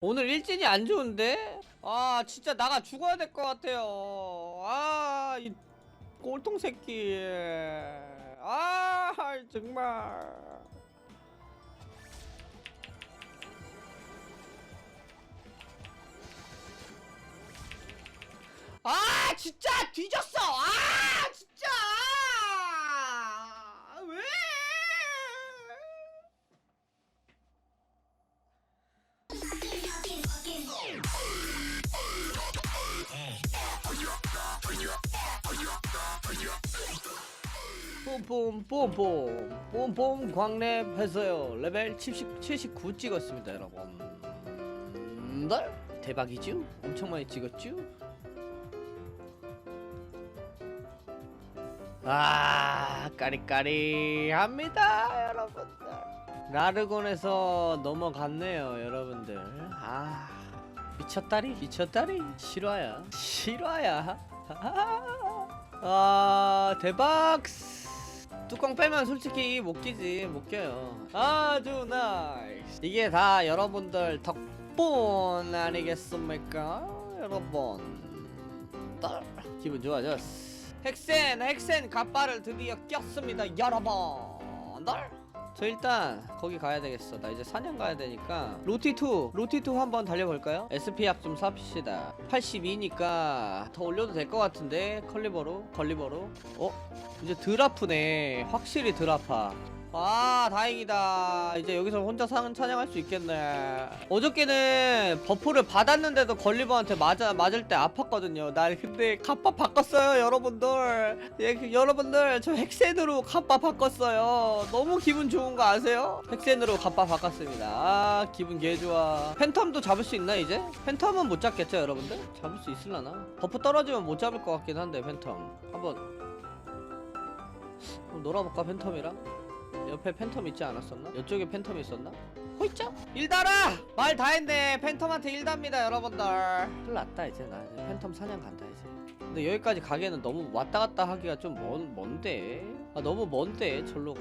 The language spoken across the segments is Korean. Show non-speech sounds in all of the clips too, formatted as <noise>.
오늘 일진이 안 좋은데? 아 진짜 나가 죽어야 될 것 같아요. 아이 꼴통 새끼. 아 정말. 아 진짜 뒤졌어. 아 뽐뽐뽐뽐 뽐뽐 광랩 했어요. 레벨 70, 79 찍었습니다 여러분. 널 대박이죠? 엄청 많이 찍었죠? 아 까리까리합니다 여러분들. 라르곤에서 넘어갔네요 여러분들. 아 미쳤다리 미쳤다리. 실화야 실화야 <laughs> 아 대박 뚜껑 빼면 솔직히 못 끼지 못 껴요. 아주 나이스 이게 다 여러분들 덕분 아니겠습니까? 여러분. 딸 기분 좋아졌어 헥센 헥센 갑바를 드디어 꼈습니다 여러분. 널? 저 일단 거기 가야 되겠어. 나 이제 사냥 가야 되니까. 로티2 로티2 한번 달려볼까요? SP 약 좀 삽시다. 82니까 더 올려도 될 것 같은데? 컬리버로? 걸리버로? 어? 이제 덜 아프네. 확실히 덜 아파 아 다행이다 이제 여기서 혼자 상 찬양할 수 있겠네 어저께는 버프를 받았는데도 걸리버한테 맞아 맞을 때 아팠거든요 날 근데 갑바 바꿨어요 여러분들 예, 그 여러분들 저 헥센으로 갑바 바꿨어요 너무 기분 좋은 거 아세요? 헥센으로 갑바 바꿨습니다 아 기분 개좋아 팬텀도 잡을 수 있나 이제? 팬텀은 못 잡겠죠 여러분들? 잡을 수 있을라나? 버프 떨어지면 못 잡을 것 같긴 한데 팬텀 한번 놀아볼까 팬텀이랑? 옆에 팬텀 있지 않았었나? 이쪽에 팬텀 있었나? 호이짱! 일달아! 말 다 했네 팬텀한테 일답니다 여러분들 큰일 났다 이제 나 이제 팬텀 사냥 간다 이제 근데 여기까지 가기에는 너무 왔다 갔다 하기가 좀 먼, 먼데 아 너무 먼데 절로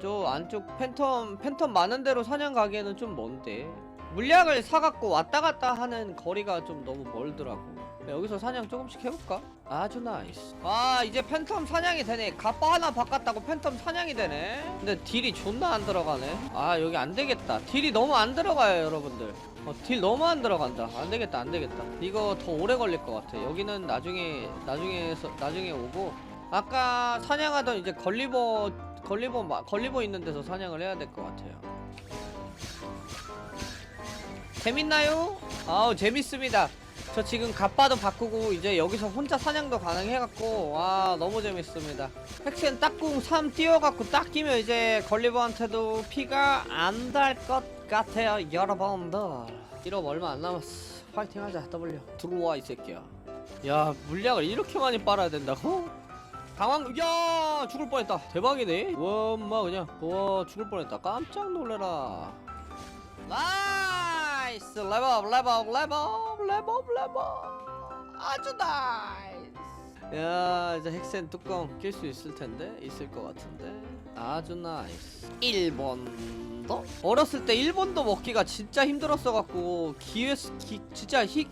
저 안쪽 팬텀 팬텀 많은 데로 사냥 가기에는 좀 먼데 물약을 사갖고 왔다 갔다 하는 거리가 좀 너무 멀더라고 여기서 사냥 조금씩 해볼까? 아주 나이스. 아 이제 팬텀 사냥이 되네. 갑바 하나 바꿨다고 팬텀 사냥이 되네. 근데 딜이 존나 안 들어가네. 아 여기 안 되겠다. 딜이 너무 안 들어가요 여러분들. 어, 딜 너무 안 들어간다. 안 되겠다 안 되겠다. 이거 더 오래 걸릴 것 같아. 여기는 나중에 나중에서 나중에 오고. 아까 사냥하던 이제 걸리버 걸리버 마- 걸리버 있는 데서 사냥을 해야 될 것 같아요. 재밌나요? 아우 재밌습니다 저 지금 갑바도 바꾸고 이제 여기서 혼자 사냥도 가능해갖고 와 너무 재밌습니다. 팩센 딱궁 3 띄워갖고 딱 끼면 이제 걸리버한테도 피가 안 달 것 같아요 여러분들. 1업 얼마 안 남았어. 파이팅 하자 W. 들어와 이 새끼야. 야 물약을 이렇게 많이 빨아야 된다고? 당황 야 죽을 뻔했다. 대박이네. 와 엄마 그냥. 와 죽을 뻔했다. 깜짝 놀래라 나이스 레버 레버 레버 레버 레버 아주 나이스 야 이제 핵센 뚜껑 낄 수 있을 텐데? 있을 것 같은데? 아주 나이스 1번도? 어렸을 때 1번도 먹기가 진짜 힘들었어 갖고 기회 기, 진짜 히,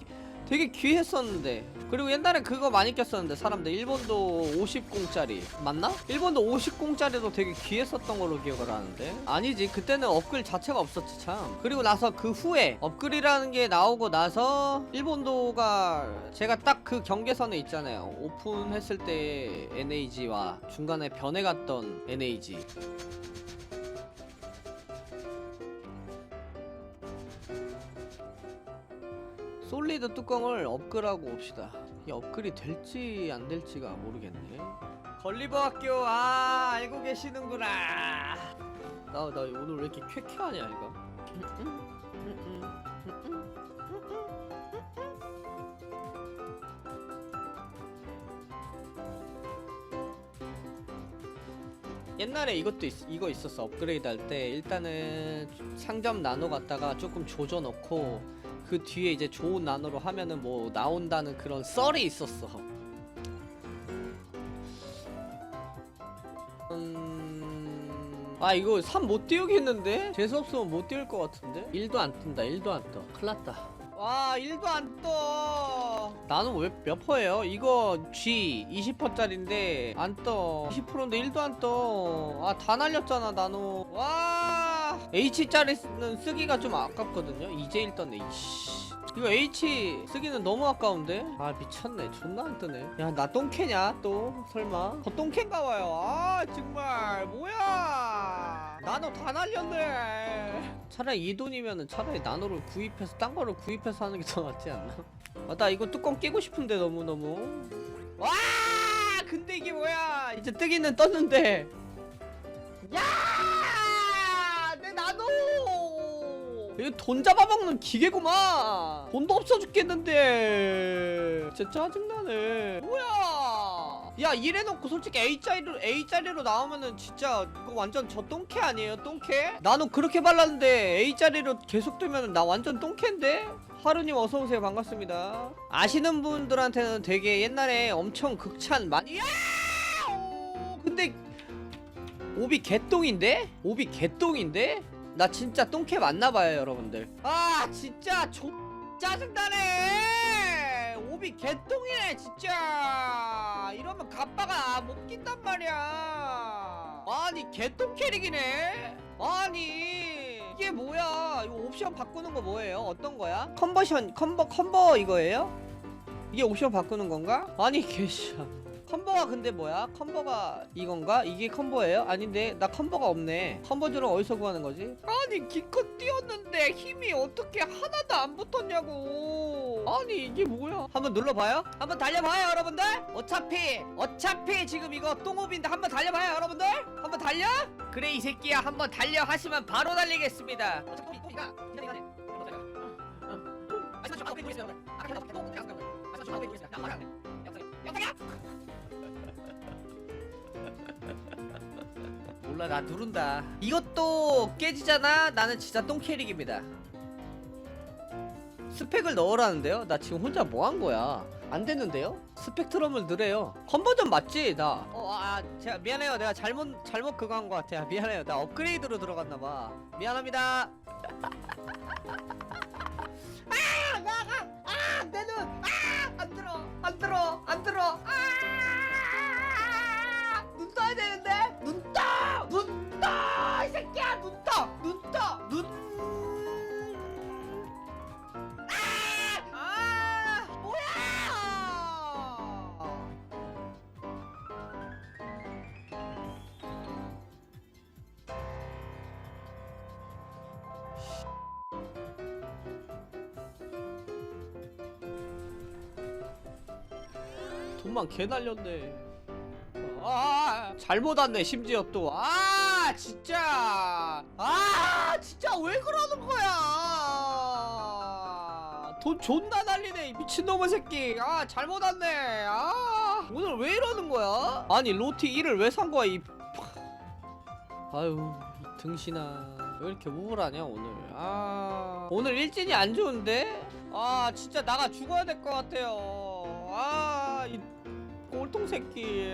되게 귀했었는데. 그리고 옛날에 그거 많이 꼈었는데 사람들. 일본도 50공짜리. 맞나? 일본도 50공짜리도 되게 귀했었던 걸로 기억을 하는데. 아니지. 그때는 업글 자체가 없었지 참. 그리고 나서 그 후에 업글이라는 게 나오고 나서 일본도가 제가 딱 그 경계선에 있잖아요. 오픈했을 때 NAG와 중간에 변해 갔던 NAG 솔리드 뚜껑을 업글하고 옵시다. 이 업글이 될지 안 될지가 모르겠네. 걸리버 학교 아 알고 계시는구나. 나 나 오늘 왜 이렇게 쾌쾌하냐 이거. 옛날에 이것도 있, 이거 있었어 업그레이드 할 때 일단은 상점 나눠 갔다가 조금 조져 넣고 그 뒤에 이제 좋은 나노로 하면은 뭐 나온다는 그런 썰이 있었어. 음... 아 이거 3 못 띄우겠는데? 재수없으면 못 띄울 것 같은데? 1도 안 뜬다 1도 안떠 큰일났다 와 1도 안떠 나는 왜 몇 퍼예요? 이거 G 20퍼짜린데 안떠 20%인데 1도 안떠아 다 날렸잖아 나노 와 H짜리는 쓰기가 좀 아깝거든요. 이제 1 떴네 이씨 이거 H 쓰기는 너무 아까운데? 아 미쳤네. 존나 안 뜨네. 야 나 똥캐냐 또. 설마. 더 똥캔가 봐요. 아 정말. 뭐야? 나노 다 날렸네. 차라리 이 돈이면은 차라리 나노를 구입해서 딴 거를 구입해서 하는 게 더 낫지 않나? 아 나 이거 뚜껑 끼고 싶은데 너무너무. 와! 근데 이게 뭐야? 이제 뜨기는 떴는데. 야 이거 돈 잡아먹는 기계구만 돈도 없어 죽겠는데 진짜 짜증나네 뭐야 야 이래놓고 솔직히 A자리로 A자리로 나오면은 진짜 이거 완전 저 똥캐 아니에요 똥캐? 나는 그렇게 발랐는데 A자리로 계속 뜨면은 나 완전 똥캐인데? 하루님 어서오세요 반갑습니다 아시는 분들한테는 되게 옛날에 엄청 극찬 많이 야! 오, 근데 오비 개똥인데? 오비 개똥인데? 나 진짜 똥캐 맞나봐요 여러분들. 아 진짜 조 짜증나네. 오비 개똥이네 진짜. 이러면 갑바가 못 낀단 말이야. 아니 개똥 캐릭이네? 아니 이게 뭐야? 이거 옵션 바꾸는 거 뭐예요? 어떤 거야? 컨버션 컨버 컨버 이거예요? 이게 옵션 바꾸는 건가? 아니 <laughs> 개씨야 컨버가 근데 뭐야? 컨버가 이건가? 이게 컨버예요? 아닌데 나 컨버가 없네 컨버들은 어디서 구하는 거지? 아니 기껏 뛰었는데 힘이 어떻게 하나도 안 붙었냐고 아니 이게 뭐야 한번 눌러봐요? 한번 달려봐요 여러분들 어차피 어차피 지금 이거 똥업인데 한번 달려봐요 여러분들 한번 달려? 그래 이 새끼야 한번 달려 하시면 바로 달리겠습니다 어차피 똥이가 기다리가네 말씀하시죠 아까 보겠습니다 여러분 아 몰라 나 누른다 이것도 깨지잖아 나는 진짜 똥캐릭입니다 스펙을 넣으라는데요? 나 지금 혼자 뭐 한 거야 안 되는데요? 스펙트럼을 넣으래요 컨버전 맞지? 나 어, 아, 제가 미안해요 내가 잘못 잘못 그거 한 거 같아요 미안해요 나 업그레이드로 들어갔나 봐 미안합니다 <laughs> 아! 나가! 아! 내 눈! 아! 안 들어! 안 들어! 안 들어! 아! 눈 떠야 되는데? 눈 떠! 눈 떠! 이 새끼야! 눈 떠! 눈 떠! 눈! 아! 아! 뭐야! 돈만 개 날렸네. 아, 잘못 왔네 심지어 또. 아, 진짜. 아, 진짜 왜 그러는 거야? 돈 존나 날리네 이 미친놈의 새끼. 아, 잘못 왔네. 아, 오늘 왜 이러는 거야? 아니 로티 1을 왜 산 거야 이. 아유, 이 등신아. 왜 이렇게 우울하냐 오늘? 아, 오늘 일진이 안 좋은데? 아, 진짜 나가 죽어야 될 것 같아요. 아, 이 꼴통 새끼.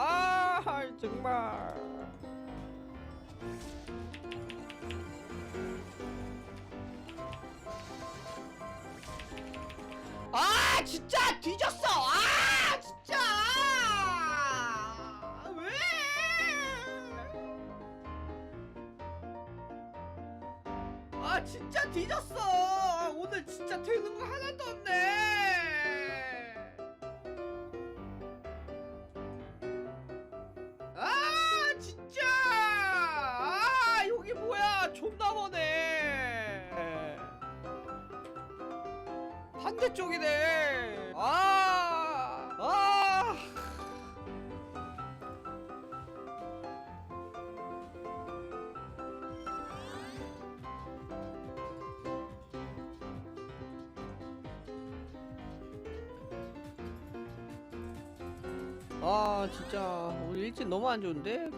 아, 정말. 아, 진짜 뒤졌어. 아, 진짜. 왜? 아, 진짜 뒤졌어. 오늘 진짜 되는 거 하나도 없네. 반대쪽이네 아 아. 아 진짜 오늘 일진 너무 안 좋은데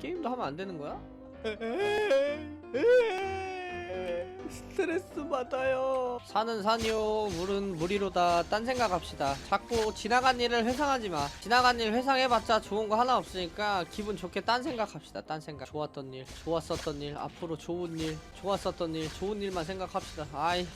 게임도 하면 안 되는 거야? <laughs> 스트레스 받아요. 산은 산이요, 물은 물이로다. 딴 생각합시다. 자꾸 지나간 일을 회상하지 마. 지나간 일 회상해봤자 좋은 거 하나 없으니까 기분 좋게 딴 생각합시다. 딴 생각. 좋았던 일, 좋았었던 일, 앞으로 좋은 일, 좋았었던 일, 좋은 일만 생각합시다. 아이.